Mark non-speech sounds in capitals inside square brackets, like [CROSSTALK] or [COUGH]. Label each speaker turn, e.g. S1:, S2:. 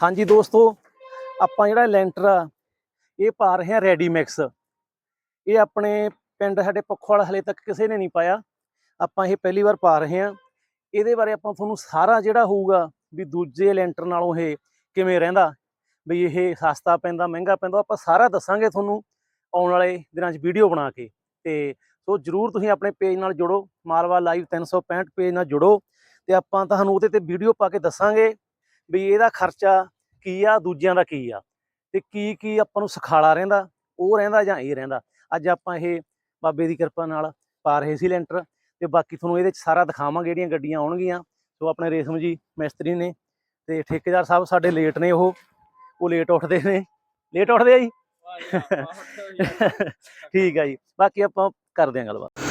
S1: ਹਾਂਜੀ ਦੋਸਤੋ, ਆਪਾਂ ਜਿਹੜਾ ਲੈਂਟਰ ਆ, ਇਹ ਪਾ ਰਹੇ ਹਾਂ ਰੈਡੀ ਮਿਕਸ ਇਹ ਆਪਣੇ ਪਿੰਡ ਸਾਡੇ ਪੱਖੋਵਾਲ ਹਲੇ ਤੱਕ ਕਿਸੇ ਨੇ ਨਹੀਂ ਪਾਇਆ। ਆਪਾਂ ਇਹ ਪਹਿਲੀ ਵਾਰ ਪਾ ਰਹੇ ਹਾਂ। ਇਹਦੇ ਬਾਰੇ ਆਪਾਂ ਤੁਹਾਨੂੰ ਸਾਰਾ ਜਿਹੜਾ ਹੋਊਗਾ ਵੀ ਦੂਜੇ ਲੈਂਟਰ ਨਾਲੋਂ ਇਹ ਕਿਵੇਂ ਰਹਿੰਦਾ, ਵੀ ਇਹ ਸਸਤਾ ਪੈਂਦਾ, ਮਹਿੰਗਾ ਪੈਂਦਾ, ਆਪਾਂ ਸਾਰਾ ਦੱਸਾਂਗੇ ਤੁਹਾਨੂੰ ਆਉਣ ਵਾਲੇ ਦਿਨਾਂ 'ਚ ਵੀਡੀਓ ਬਣਾ ਕੇ। ਤੇ ਸੋ ਜਰੂਰ ਤੁਸੀਂ ਆਪਣੇ ਪੇਜ ਨਾਲ ਜੁੜੋ, ਮਾਲਵਾ ਲਾਈਵ 365 ਪੇਜ ਨਾਲ ਜੁੜੋ। ਤੇ ਆਪਾਂ ਤੁਹਾਨੂੰ ਉਹਦੇ ਤੇ ਵੀਡੀਓ ਪਾ ਕੇ ਦੱਸਾਂਗੇ ਵੀ ਇਹਦਾ ਖਰਚਾ ਕੀ ਆ ਦੂਜਿਆਂ ਦਾ ਕੀ ਆ? ਤੇ ਕੀ ਕੀ ਆਪਾਂ ਨੂੰ ਸਖਾਲਾ ਰਹਿੰਦਾ ਉਹ ਰਹਿੰਦਾ ਜਾਂ ਇਹ ਰਹਿੰਦਾ? ਅੱਜ ਆਪਾਂ ਇਹ ਬਾਬੇ ਦੀ ਕਿਰਪਾ ਨਾਲ ਪਾ ਰਹੇ ਸੀ ਲੈਂਟਰ ਤੇ ਬਾਕੀ ਤੁਹਾਨੂੰ ਇਹਦੇ ਚ ਸਾਰਾ ਦਿਖਾਵਾਂਗੇ ਜਿਹੜੀਆਂ ਗੱਡੀਆਂ ਆਉਣਗੀਆਂ। ਸੋ ਆਪਣੇ ਰੇਸ਼ਮ ਜੀ ਮਿਸਤਰੀ ਨੇ ਤੇ ਠੇਕੇਦਾਰ ਸਾਹਿਬ ਸਾਡੇ ਲੇਟ ਨੇ ਉਹ ਉਹ ਲੇਟ ਉੱਠਦੇ ਨੇ। ਲੇਟ ਉੱਠਦੇ ਆ ਜੀ। [LAUGHS] ਠੀਕ ਆ ਜੀ। ਬਾਕੀ ਆਪਾਂ ਕਰਦੇ ਆਂ ਗੱਲਬਾਤ।